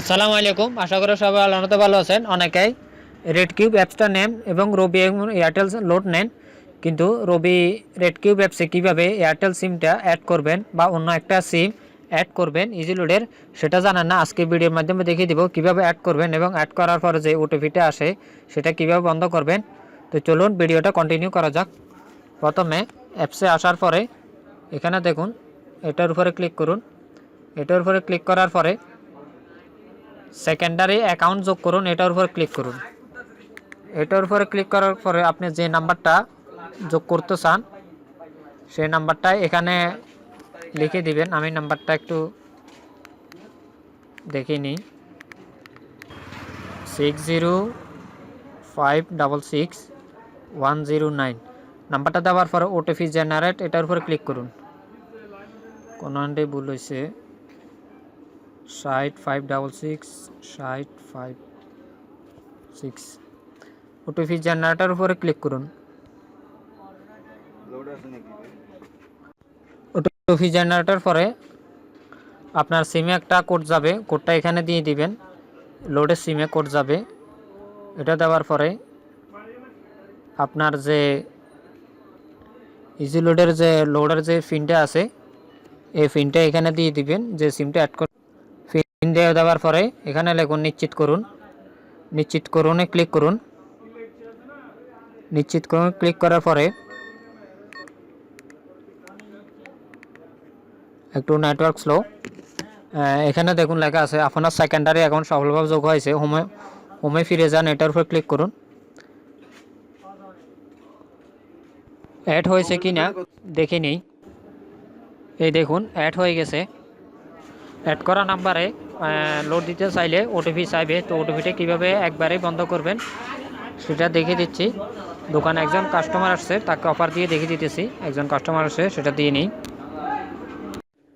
আসসালামু আলাইকুম। আশা করি সবাই আল্লাহতে ভালো আছেন। অনেকেই রেড কিউব অ্যাপসটা নেন এবং রবি এবং এয়ারটেল লোড নেন। কিন্তু রবি রেড কিউব অ্যাপসে কীভাবে এয়ারটেল সিমটা অ্যাড করবেন বা অন্য একটা সিম অ্যাড করবেন ইজি লোডের সেটা জানেন না। আজকে ভিডিওর মাধ্যমে দেখিয়ে দিব কীভাবে অ্যাড করবেন এবং অ্যাড করার পরে যে ওটিপিটা আসে, সেটা কীভাবে বন্ধ করবেন। তো চলুন ভিডিওটা কন্টিনিউ করা যাক। প্রথমে অ্যাপসে আসার পরে, এখানে দেখুন, এটার উপরে ক্লিক করুন। এটার উপরে ক্লিক করার পরে সেকেন্ডারি অ্যাকাউন্ট যোগ করুন, এটার উপর ক্লিক করুন। এটার উপরে ক্লিক করার পরে আপনি যে নাম্বারটা যোগ করতে চান, সেই নাম্বারটা এখানে লিখে দিবেন। আমি নাম্বারটা একটু দেখে নিই। Six zero five double six one zero nine নাম্বারটা দেওয়ার পরে ওটিপি জেনারেট এটার উপরে ক্লিক করুন। কোনো ভুল হয়েছে ষাট ফাইভ ডাবল সিক্স ষাট ফাইভ সিক্স। ওটিপি জেনারেটার উপরে ক্লিক করুন। ওটিপি জেনারেটার পরে আপনার সিমে একটা কোড যাবে কোডটা এখানে দিয়ে দিবেন। লোডের সিমে কোড যাবে। এটা দেওয়ার পরে আপনার যে ইজি লোডের যে লোডের যে পিনটা আছে এই পিনটা এখানে দিয়ে দিবেন যে সিমটা অ্যাড করে পিন দিয়ে দেওয়ার পরে এখানে লিখুন নিশ্চিত করুন। নিশ্চিত করুনে ক্লিক করুন। নিশ্চিত করুন, ক্লিক করার পরে একটু নেটওয়ার্ক স্লো এখানে দেখুন লেখা আছে, আপনার সেকেন্ডারি অ্যাকাউন্ট সফলভাবে যোগ হয়েছে। হোমে হোমে ফিরে যান, এটার উপর ক্লিক করুন। অ্যাড হয়েছে কি না দেখে নেই। এই দেখুন অ্যাড হয়ে গেছে। অ্যাড করা নাম্বারে লোড দিতে চাইলে ওটিপি চাইবে। তো ওটিপিটা কীভাবে একবারেই বন্ধ করবেন, সেটা দেখে দিচ্ছি। দোকানে একজন কাস্টমার আসছে, তাকে অফার দিয়ে দেখে দিতেছি। একজন কাস্টমার আসছে, সেটা দিয়ে নিই।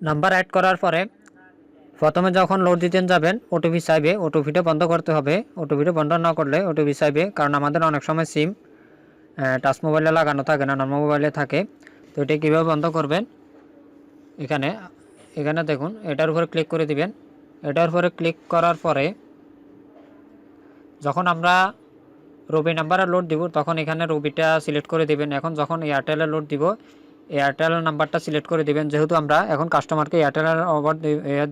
নাম্বার অ্যাড করার পরে, প্রথমে যখন লোড দিতে যাবেন ওটিপি চাইবে ওটিপিটা বন্ধ করতে হবে। ওটিপিটা বন্ধ না করলে ওটিপি চাইবে, কারণ আমাদের অনেক সময় সিম টাচ মোবাইলে লাগানো থাকে না নর্মাল মোবাইলে থাকে। তো এটা কীভাবে বন্ধ করবেন? এখানে এখানে দেখুন, এটার উপরে ক্লিক করে দিবেন। এটার উপরে ক্লিক করার পরে যখন আমরা রবি নাম্বারে লোড দিব, তখন এখানে রবিটা সিলেক্ট করে দিবেন। এখন যখন এয়ারটেলে লোড দিব, এয়ারটেল নাম্বারটা সিলেক্ট করে দিবেন। যেহেতু আমরা এখন কাস্টমারকে এয়ারটেলের ওভার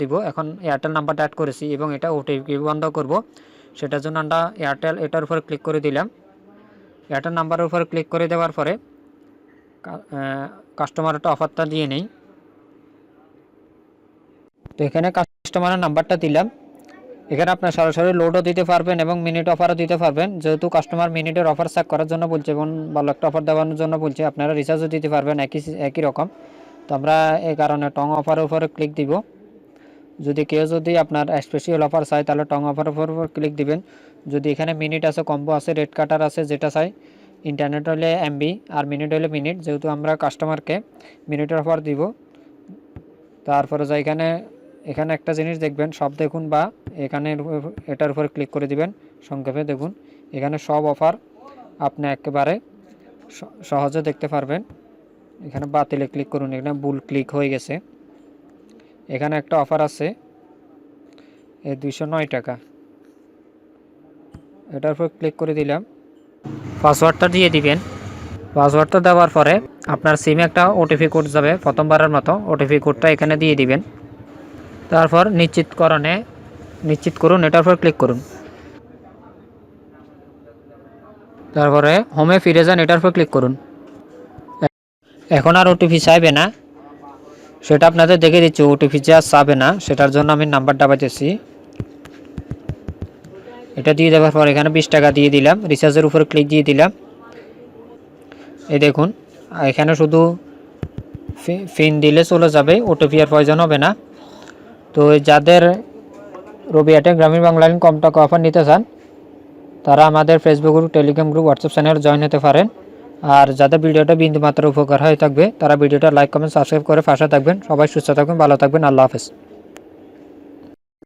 দিব, এখন এয়ারটেল নাম্বারটা অ্যাড করেছি এবং এটা ওটিপি বন্ধ করব। সেটার জন্য আমরা এয়ারটেল, এটার উপরে ক্লিক করে দিলাম। এয়ারটেল নাম্বারের উপরে ক্লিক করে দেওয়ার পরে কাস্টমারটা অফারটা দিয়ে নেই। তো এখানে কাস্টমারের নাম্বারটা দিলাম। এখানে আপনার সরাসরি লোডও দিতে পারবেন এবং মিনিট অফারও দিতে পারবেন। যেহেতু কাস্টমার মিনিটের অফার চেক করার জন্য বলছে এবং ভালো একটা অফার দেওয়ানোর জন্য বলছে, আপনারা রিচার্জও দিতে পারবেন একই একই রকম। তো আমরা এই কারণে টং অফারের উপরে ক্লিক দিব। যদি কেউ যদি আপনার স্পেশাল অফার চায়, তাহলে টং অফার উপর ক্লিক দিবেন। যদি এখানে মিনিট আছে কম্বো আছে রেড কাটার আছে, যেটা চাই ইন্টারনেট হলে এমবি আর মিনিট হলে মিনিট যেহেতু আমরা কাস্টমারকে মিনিটের অফার দিব, তারপরে যা এখানে এখানে একটা জিনিস দেখবেন, সব দেখুন বা এখানে এটার উপরে ক্লিক করে দিবেন, সংক্ষেপে দেখুন। এখানে সব অফার আপনি একেবারে সহজে দেখতে পারবেন। এখানে বাতিলে ক্লিক করুন, এখানে ভুল ক্লিক হয়ে গেছে। এখানে একটা অফার আছে এই দুইশো নয় টাকা। এটার উপর ক্লিক করে দিলাম। পাসওয়ার্ডটা দিয়ে দিবেন। পাসওয়ার্ডটা দেওয়ার পরে আপনার সিমে একটা ওটিপি কোড যাবে, প্রথমবারের মতো ওটিপি কোডটা এখানে দিয়ে দিবেন। তারপর নিশ্চিতকরণে, নিশ্চিত করুন, এটার উপর ক্লিক করুন। তারপরে হোমে ফিরে যান, এটার উপর ক্লিক করুন। এখন আর ওটিপি চাইবে না। সেটা আপনাদের দেখে দিচ্ছি ওটিপি যে আর চাবে না, সেটার জন্য আমি নাম্বারটা পাইতেছি। এটা দিয়ে দেওয়ার পর এখানে বিশ টাকা দিয়ে দিলাম রিচার্জের উপরে ক্লিক দিয়ে দিলাম। এই দেখুন, এখানে শুধু ফিন দিলে চলে যাবে ওটিপি আর প্রয়োজন হবে না। তো যাদের রবি এয়ারটেল গ্রামীণ বাংলা লিঙ্ক কম টাকা অফার নিতে চান, তারা আমাদের Facebook group Telegram group WhatsApp channel join হতে পারেন। আর যাদের ভিডিওটা বিন্দু মাত্র উপকার হয়ে থাকবে, তারা ভিডিওটা লাইক কমেন্ট সাবস্ক্রাইব করে পাশে থাকবেন। সবাই সুস্থ থাকবেন, ভালো থাকবেন। আল্লাহ হাফেজ।